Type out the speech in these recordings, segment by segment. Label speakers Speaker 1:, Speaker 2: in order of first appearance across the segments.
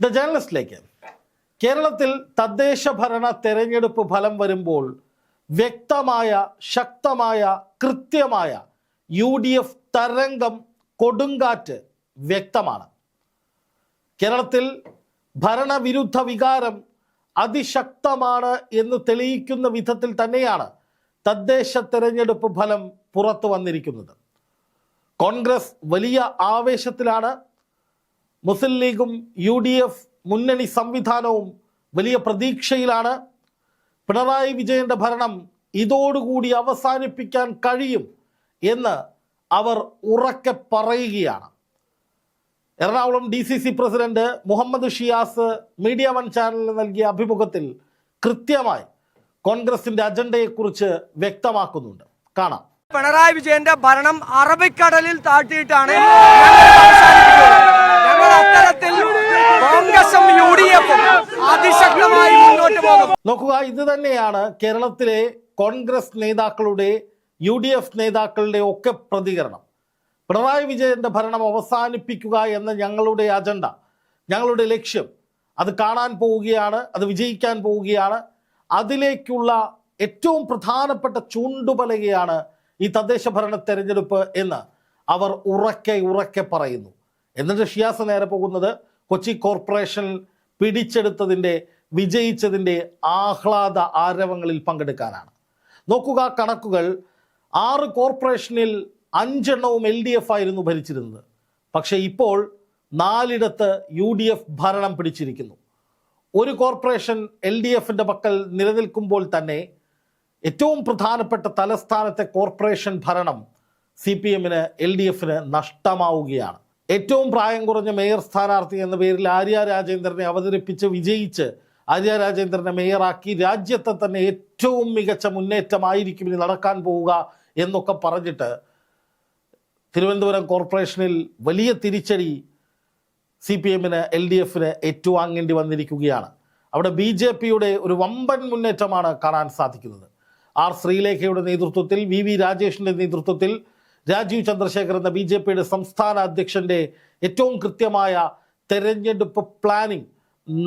Speaker 1: The ജേർണലിസ്റ്റിലേക്ക് കേരളത്തിൽ തദ്ദേശ ഭരണ തെരഞ്ഞെടുപ്പ് ഫലം വരുമ്പോൾ വ്യക്തമായ ശക്തമായ കൃത്യമായ യു ഡി എഫ് തരംഗം കൊടുങ്കാറ്റ് വ്യക്തമാണ്. കേരളത്തിൽ ഭരണവിരുദ്ധ വികാരം അതിശക്തമാണ് എന്ന് തെളിയിക്കുന്ന വിധത്തിൽ തന്നെയാണ് തദ്ദേശ തെരഞ്ഞെടുപ്പ് ഫലം പുറത്തു വന്നിരിക്കുന്നത്. കോൺഗ്രസ് വലിയ ആവേശത്തിലാണ് മുസ്ലിം ലീഗും യു ഡി എഫ് മുന്നണി സംവിധാനവും വലിയ പ്രതീക്ഷയിലാണ്. പിണറായി വിജയന്റെ ഭരണം ഇതോടുകൂടി അവസാനിപ്പിക്കാൻ കഴിയും എന്ന് അവർ ഉറക്കെ പറയുകയാണ്. Ernakulam D C C president Muhammad Shiyas media one ചാനലിന് നൽകിയ അഭിമുഖത്തിൽ കൃത്യമായി കോൺഗ്രസിന്റെ അജണ്ടയെക്കുറിച്ച് വ്യക്തമാക്കുന്നുണ്ട്. കാണാം.
Speaker 2: പിണറായി വിജയന്റെ ഭരണം അറബിക്കടലിൽ താഴ്ത്തിയിട്ടാണ്. അതിശക്തമായി മുന്നോട്ട് പോകും.
Speaker 1: നോക്കുക ഇത് തന്നെയാണ് കേരളത്തിലെ കോൺഗ്രസ് നേതാക്കളുടെ യു ഡി എഫ് നേതാക്കളുടെ ഒക്കെ പ്രതികരണം. പിണറായി വിജയന്റെ ഭരണം അവസാനിപ്പിക്കുക എന്ന ഞങ്ങളുടെ അജണ്ട ഞങ്ങളുടെ ലക്ഷ്യം. അത് കാണാൻ പോവുകയാണ് അത് വിജയിക്കാൻ പോവുകയാണ്. അതിലേക്കുള്ള ഏറ്റവും പ്രധാനപ്പെട്ട ചൂണ്ടുപലകയാണ് ഈ തദ്ദേശ ഭരണ തെരഞ്ഞെടുപ്പ് എന്ന് അവർ ഉറക്കെ ഉറക്കെ പറയുന്നു. എന്നിട്ട് ഷിയാസ് നേരെ പോകുന്നത് കൊച്ചി കോർപ്പറേഷൻ പിടിച്ചെടുത്തതിന്റെ വിജയിച്ചതിന്റെ ആഹ്ലാദ ആരവങ്ങളിൽ പങ്കെടുക്കാനാണ്. നോക്കുക കണക്കുകൾ ആറ് കോർപ്പറേഷനിൽ അഞ്ചെണ്ണവും എൽ ഡി എഫ് ആയിരുന്നു ഭരിച്ചിരുന്നത്. പക്ഷേ ഇപ്പോൾ നാലിടത്ത് യു ഡി എഫ് ഭരണം പിടിച്ചിരിക്കുന്നു. ഒരു കോർപ്പറേഷൻ എൽ ഡി എഫിന്റെ പക്കൽ നിലനിൽക്കുമ്പോൾ തന്നെ ഏറ്റവും പ്രധാനപ്പെട്ട തലസ്ഥാനത്തെ കോർപ്പറേഷൻ ഭരണം സി പി എമ്മിന് എൽ ഡി എഫിന് നഷ്ടമാവുകയാണ്. ഏറ്റവും പ്രായം കുറഞ്ഞ മേയർ സ്ഥാനാർത്ഥി എന്ന പേരിൽ ആര്യ രാജേന്ദ്രനെ അവതരിപ്പിച്ച് വിജയിച്ച് ആര്യ രാജേന്ദ്രനെ മേയറാക്കി രാജ്യത്തെ തന്നെ ഏറ്റവും മികച്ച മുന്നേറ്റമായിരിക്കും ഇനി നടക്കാൻ പോവുക എന്നൊക്കെ പറഞ്ഞിട്ട് തിരുവനന്തപുരം കോർപ്പറേഷനിൽ വലിയ തിരിച്ചടി സി പി എമ്മിന് എൽ ഡി എഫിന് ഏറ്റുവാങ്ങേണ്ടി വന്നിരിക്കുകയാണ്. അവിടെ ബി ജെ പിയുടെ ഒരു വമ്പൻ മുന്നേറ്റമാണ് കാണാൻ സാധിക്കുന്നത്. ആർ ശ്രീലേഖയുടെ നേതൃത്വത്തിൽ വി വി രാജേഷിന്റെ നേതൃത്വത്തിൽ രാജീവ് ചന്ദ്രശേഖർ എന്ന ബി ജെ പിയുടെ സംസ്ഥാന അധ്യക്ഷന്റെ ഏറ്റവും കൃത്യമായ തെരഞ്ഞെടുപ്പ് പ്ലാനിംഗ്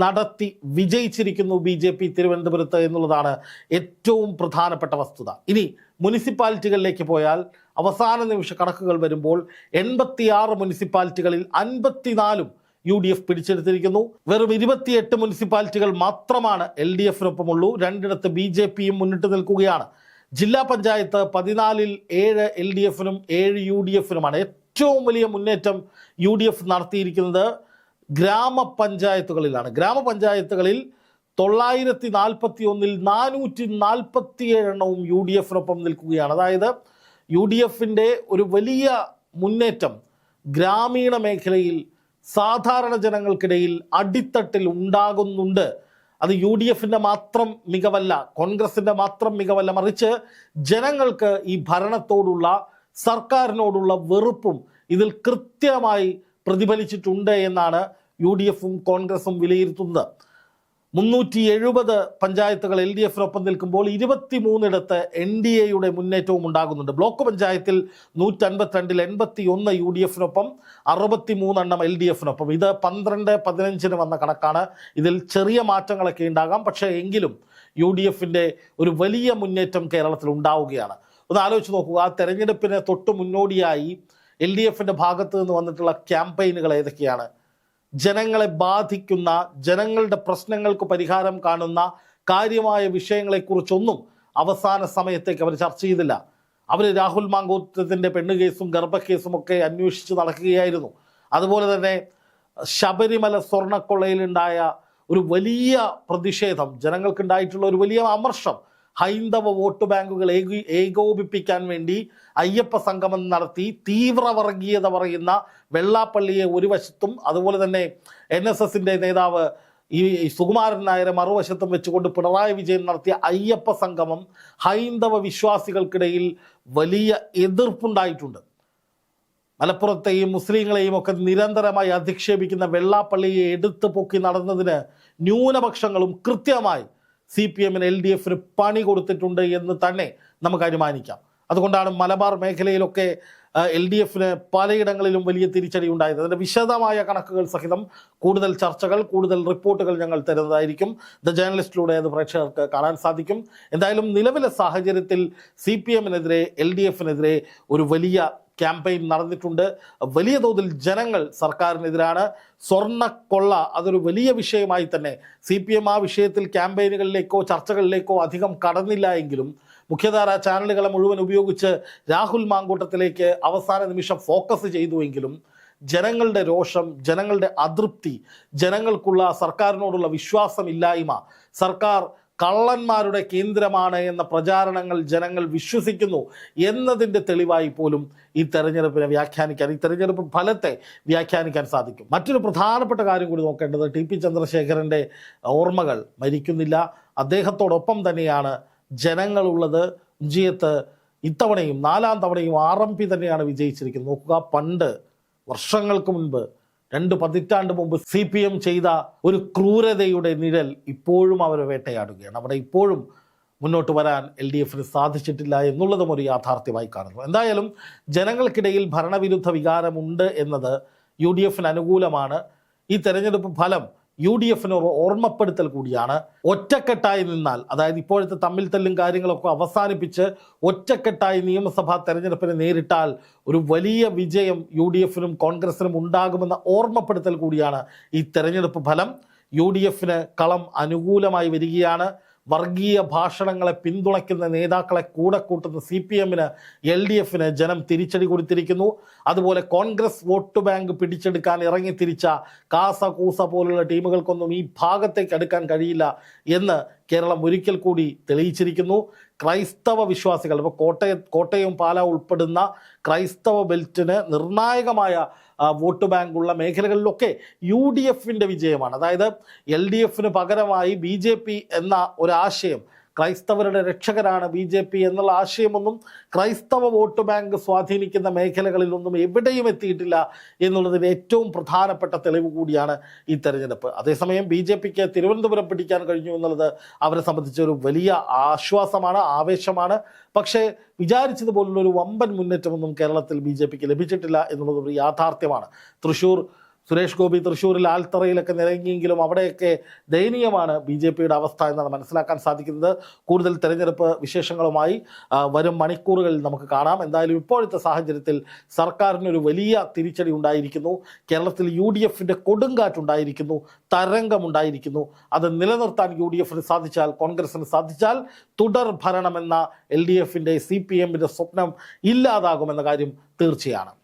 Speaker 1: നടത്തി വിജയിച്ചിരിക്കുന്നു ബി ജെ പി തിരുവനന്തപുരത്ത് എന്നുള്ളതാണ് ഏറ്റവും പ്രധാനപ്പെട്ട വസ്തുത. ഇനി മുനിസിപ്പാലിറ്റികളിലേക്ക് പോയാൽ അവസാന നിമിഷ കണക്കുകൾ വരുമ്പോൾ എൺപത്തിയാറ് മുനിസിപ്പാലിറ്റികളിൽ അൻപത്തിനാലും യു ഡി എഫ് പിടിച്ചെടുത്തിരിക്കുന്നു. വെറും ഇരുപത്തിയെട്ട് മുനിസിപ്പാലിറ്റികൾ മാത്രമാണ് എൽ ഡി എഫിനൊപ്പമുള്ളൂ. രണ്ടിടത്ത് ബി ജെ പിയും മുന്നിട്ട് നിൽക്കുകയാണ്. ജില്ലാ പഞ്ചായത്ത് പതിനാലിൽ ഏഴ് എൽ ഡി എഫിനും ഏഴ് യു ഡി എഫിനുമാണ് ഏറ്റവും വലിയ മുന്നേറ്റം യു ഡി എഫ് നടത്തിയിരിക്കുന്നത് ഗ്രാമപഞ്ചായത്തുകളിലാണ്. ഗ്രാമപഞ്ചായത്തുകളിൽ തൊള്ളായിരത്തി നാൽപ്പത്തി ഒന്നിൽ നാനൂറ്റി നാൽപ്പത്തി ഏഴെണ്ണവും യു ഡി എഫിനൊപ്പം നിൽക്കുകയാണ്. അതായത് യു ഡി എഫിന്റെ ഒരു വലിയ മുന്നേറ്റം ഗ്രാമീണ മേഖലയിൽ സാധാരണ ജനങ്ങൾക്കിടയിൽ അടിത്തട്ടിൽ ഉണ്ടാകുന്നുണ്ട്. അത് യു ഡി എഫിന്റെ മാത്രം മികവല്ല കോൺഗ്രസിന്റെ മാത്രം മികവല്ല. മറിച്ച് ജനങ്ങൾക്ക് ഈ ഭരണത്തോടുള്ള സർക്കാരിനോടുള്ള വെറുപ്പും ഇതിൽ കൃത്യമായി പ്രതിഫലിച്ചിട്ടുണ്ട് എന്നാണ് യു ഡി എഫും കോൺഗ്രസും വിലയിരുത്തുന്നത്. മുന്നൂറ്റി എഴുപത് പഞ്ചായത്തുകൾ എൽ ഡി എഫിനൊപ്പം നിൽക്കുമ്പോൾ ഇരുപത്തി മൂന്നിടത്ത് എൻ ഡി എയുടെ മുന്നേറ്റവും ഉണ്ടാകുന്നുണ്ട്. ബ്ലോക്ക് പഞ്ചായത്തിൽ നൂറ്റൻപത്തിരണ്ടിൽ എൺപത്തി ഒന്ന് യു ഡി എഫിനൊപ്പം അറുപത്തി മൂന്നെണ്ണം എൽ ഡി എഫിനൊപ്പം. ഇത് പന്ത്രണ്ട് പതിനഞ്ചിന് വന്ന കണക്കാണ്. ഇതിൽ ചെറിയ മാറ്റങ്ങളൊക്കെ ഉണ്ടാകാം. പക്ഷേ എങ്കിലും യു ഡി എഫിന്റെ ഒരു വലിയ മുന്നേറ്റം കേരളത്തിൽ ഉണ്ടാവുകയാണ്. ഒന്ന് ആലോചിച്ച് നോക്കുക. ആ തെരഞ്ഞെടുപ്പിന് തൊട്ട് മുന്നോടിയായി എൽ ഡി എഫിന്റെ ഭാഗത്ത് നിന്ന് വന്നിട്ടുള്ള ക്യാമ്പയിനുകൾ ഏതൊക്കെയാണ്? ജനങ്ങളെ ബാധിക്കുന്ന ജനങ്ങളുടെ പ്രശ്നങ്ങൾക്ക് പരിഹാരം കാണുന്ന കാര്യമായ വിഷയങ്ങളെക്കുറിച്ചൊന്നും അവസാന സമയത്തേക്ക് അവർ ചർച്ച ചെയ്തില്ല. അവർ രാഹുൽ മാങ്കൂറ്റത്തിന്റെ പെണ്ണ് കേസും ഗർഭക്കേസും ഒക്കെ അന്വേഷിച്ച് നടക്കുകയായിരുന്നു. അതുപോലെ തന്നെ ശബരിമല സ്വർണക്കൊള്ളയിലുണ്ടായ ഒരു വലിയ പ്രതിഷേധം ജനങ്ങൾക്കുണ്ടായിട്ടുള്ള ഒരു വലിയ അമർഷം ഹൈന്ദവ വോട്ട് ബാങ്കുകൾ ഏകീ ഏകോപിപ്പിക്കാൻ വേണ്ടി അയ്യപ്പ സംഗമം നടത്തി തീവ്രവർഗീയത പറയുന്ന വെള്ളാപ്പള്ളിയെ ഒരു വശത്തും അതുപോലെ തന്നെ എൻ എസ് എസിന്റെ നേതാവ് ഈ സുകുമാരൻ നായരെ മറുവശത്തും വെച്ചുകൊണ്ട് പിണറായി വിജയൻ നടത്തിയ അയ്യപ്പ സംഗമം ഹൈന്ദവ വിശ്വാസികൾക്കിടയിൽ വലിയ എതിർപ്പുണ്ടായിട്ടുണ്ട്. മലപ്പുറത്തെയും മുസ്ലിങ്ങളെയും ഒക്കെ നിരന്തരമായി അധിക്ഷേപിക്കുന്ന വെള്ളാപ്പള്ളിയെ എടുത്തു പൊക്കി നടന്നതിന് ന്യൂനപക്ഷങ്ങളും കൃത്യമായി സി പി എമ്മിന് എൽ ഡി എഫിന് പണി കൊടുത്തിട്ടുണ്ട് എന്ന് തന്നെ നമുക്ക് അനുമാനിക്കാം. അതുകൊണ്ടാണ് മലബാർ മേഖലയിലൊക്കെ എൽ ഡി എഫിന് പലയിടങ്ങളിലും വലിയ തിരിച്ചടി ഉണ്ടായത്. അതിന്റെ വിശദമായ കണക്കുകൾ സഹിതം കൂടുതൽ ചർച്ചകൾ കൂടുതൽ റിപ്പോർട്ടുകൾ ഞങ്ങൾ തരുന്നതായിരിക്കും. ദ ജേർണലിസ്റ്റിലൂടെ അത് പ്രേക്ഷകർക്ക് കാണാൻ സാധിക്കും. എന്തായാലും നിലവിലെ സാഹചര്യത്തിൽ സി പി എമ്മിനെതിരെ എൽ ഡി എഫിനെതിരെ ഒരു വലിയ ക്യാമ്പയിൻ നടന്നിട്ടുണ്ട്. വലിയ തോതിൽ ജനങ്ങൾ സർക്കാരിനെതിരാണ്. സ്വർണക്കൊള്ള അതൊരു വലിയ വിഷയമായി തന്നെ. സി പി എം ആ വിഷയത്തിൽ ക്യാമ്പയിനുകളിലേക്കോ ചർച്ചകളിലേക്കോ അധികം കടന്നില്ല എങ്കിലും മുഖ്യധാര ചാനലുകളെ മുഴുവൻ ഉപയോഗിച്ച് രാഹുൽ മാങ്കൂട്ടത്തിലേക്ക് അവസാന നിമിഷം ഫോക്കസ് ചെയ്തുവെങ്കിലും ജനങ്ങളുടെ രോഷം ജനങ്ങളുടെ അതൃപ്തി ജനങ്ങൾക്കുള്ള സർക്കാരിനോടുള്ള വിശ്വാസമില്ലായ്മ സർക്കാർ കള്ളന്മാരുടെ കേന്ദ്രമാണ് എന്ന പ്രചാരണങ്ങൾ ജനങ്ങൾ വിശ്വസിക്കുന്നു എന്നതിന്റെ തെളിവായി പോലും ഈ തെരഞ്ഞെടുപ്പിനെ വ്യാഖ്യാനിക്കാൻ ഈ തെരഞ്ഞെടുപ്പ് ഫലത്തെ വ്യാഖ്യാനിക്കാൻ സാധിക്കും. മറ്റൊരു പ്രധാനപ്പെട്ട കാര്യം കൂടി നോക്കേണ്ടത് ടി പി ചന്ദ്രശേഖരന്റെ ഓർമ്മകൾ മരിക്കുന്നില്ല. അദ്ദേഹത്തോടൊപ്പം തന്നെയാണ് ജനങ്ങളുള്ളത്. വിജയത്ത് ഇത്തവണയും നാലാം തവണയും ആർ എം പി തന്നെയാണ് വിജയിച്ചിരിക്കുന്നത്. നോക്കുക പണ്ട് വർഷങ്ങൾക്ക് മുൻപ് രണ്ട് പതിറ്റാണ്ട് മുമ്പ് സി പി എം ചെയ്ത ഒരു ക്രൂരതയുടെ നിഴൽ ഇപ്പോഴും അവരെ വേട്ടയാടുകയാണ്. അവിടെ ഇപ്പോഴും മുന്നോട്ട് വരാൻ എൽ ഡി എഫിന് സാധിച്ചിട്ടില്ല എന്നുള്ളതും ഒരു യാഥാർത്ഥ്യമായി കാണുന്നു. എന്തായാലും ജനങ്ങൾക്കിടയിൽ ഭരണവിരുദ്ധ വികാരമുണ്ട് എന്നത് യു ഡി എഫിന് അനുകൂലമാണ്. ഈ തെരഞ്ഞെടുപ്പ് ഫലം യു ഡി എഫിന് ഓർമ്മപ്പെടുത്തൽ കൂടിയാണ്. ഒറ്റക്കെട്ടായി നിന്നാൽ അതായത് ഇപ്പോഴത്തെ തമ്മിൽ തല്ലും കാര്യങ്ങളൊക്കെ അവസാനിപ്പിച്ച് ഒറ്റക്കെട്ടായി നിയമസഭാ തെരഞ്ഞെടുപ്പിനെ നേരിട്ടാൽ ഒരു വലിയ വിജയം യു ഡി എഫിനും കോൺഗ്രസിനും ഉണ്ടാകുമെന്ന ഓർമ്മപ്പെടുത്തൽ കൂടിയാണ് ഈ തെരഞ്ഞെടുപ്പ് ഫലം. യു ഡി എഫിന് കളം അനുകൂലമായി വരികയാണ്. വർഗീയ ഭാഷണങ്ങളെ പിന്തുണയ്ക്കുന്ന നേതാക്കളെ കൂടെ കൂട്ടുന്ന സി പി എമ്മിന് എൽ ഡി എഫിന് ജനം തിരിച്ചടി കൊടുത്തിരിക്കുന്നു. അതുപോലെ കോൺഗ്രസ് വോട്ട് ബാങ്ക് പിടിച്ചെടുക്കാൻ ഇറങ്ങി തിരിച്ച കാസ കൂസ പോലുള്ള ടീമുകൾക്കൊന്നും ഈ ഭാഗത്തേക്ക് അടുക്കാൻ കഴിയില്ല എന്ന് കേരളം ഒരിക്കൽ കൂടി തെളിയിച്ചിരിക്കുന്നു. ക്രൈസ്തവ വിശ്വാസികൾ ഇപ്പോൾ കോട്ടയം കോട്ടയം പാല ഉൾപ്പെടുന്ന ക്രൈസ്തവ ബെൽറ്റിന് നിർണായകമായ വോട്ട് ബാങ്കുള്ള മേഖലകളിലൊക്കെ യു ഡി എഫിന്റെ വിജയമാണ്. അതായത് എൽ ഡി എഫിന് പകരമായി ബി ജെ പി എന്ന ഒരാശയം ക്രൈസ്തവരുടെ രക്ഷകരാണ് ബി ജെ പി എന്നുള്ള ആശയമൊന്നും ക്രൈസ്തവ വോട്ട് ബാങ്ക് സ്വാധീനിക്കുന്ന മേഖലകളിലൊന്നും എവിടെയും എത്തിയിട്ടില്ല എന്നുള്ളതിന് ഏറ്റവും പ്രധാനപ്പെട്ട തെളിവ് കൂടിയാണ് ഈ തെരഞ്ഞെടുപ്പ്. അതേസമയം ബി ജെ പിക്ക് തിരുവനന്തപുരം പിടിക്കാൻ കഴിഞ്ഞു എന്നുള്ളത് അവരെ സംബന്ധിച്ച് ഒരു വലിയ ആശ്വാസമാണ് ആവേശമാണ്. പക്ഷേ വിചാരിച്ചതുപോലുള്ള ഒരു വമ്പൻ മുന്നേറ്റമൊന്നും കേരളത്തിൽ ബി ജെ പിക്ക് ലഭിച്ചിട്ടില്ല എന്നുള്ളത് ഒരു യാഥാർത്ഥ്യമാണ്. തൃശ്ശൂർ സുരേഷ് ഗോപി തൃശ്ശൂരിൽ ആൽത്തറയിലൊക്കെ നിരങ്ങിയെങ്കിലും അവിടെയൊക്കെ ദയനീയമാണ് ബി ജെ പിയുടെ അവസ്ഥ എന്നാണ് മനസ്സിലാക്കാൻ സാധിക്കുന്നത്. കൂടുതൽ തെരഞ്ഞെടുപ്പ് വിശേഷങ്ങളുമായി വരും മണിക്കൂറുകളിൽ നമുക്ക് കാണാം. എന്തായാലും ഇപ്പോഴത്തെ സാഹചര്യത്തിൽ സർക്കാരിനൊരു വലിയ തിരിച്ചടി ഉണ്ടായിരിക്കുന്നു. കേരളത്തിൽ യു ഡി എഫിന്റെ കൊടുങ്കാറ്റുണ്ടായിരിക്കുന്നു തരംഗമുണ്ടായിരിക്കുന്നു. അത് നിലനിർത്താൻ യു ഡി എഫിന് സാധിച്ചാൽ കോൺഗ്രസിന് സാധിച്ചാൽ തുടർ ഭരണമെന്ന എൽ ഡി എഫിന്റെ സി പി എമ്മിന്റെ സ്വപ്നം ഇല്ലാതാകുമെന്ന കാര്യം തീർച്ചയാണ്.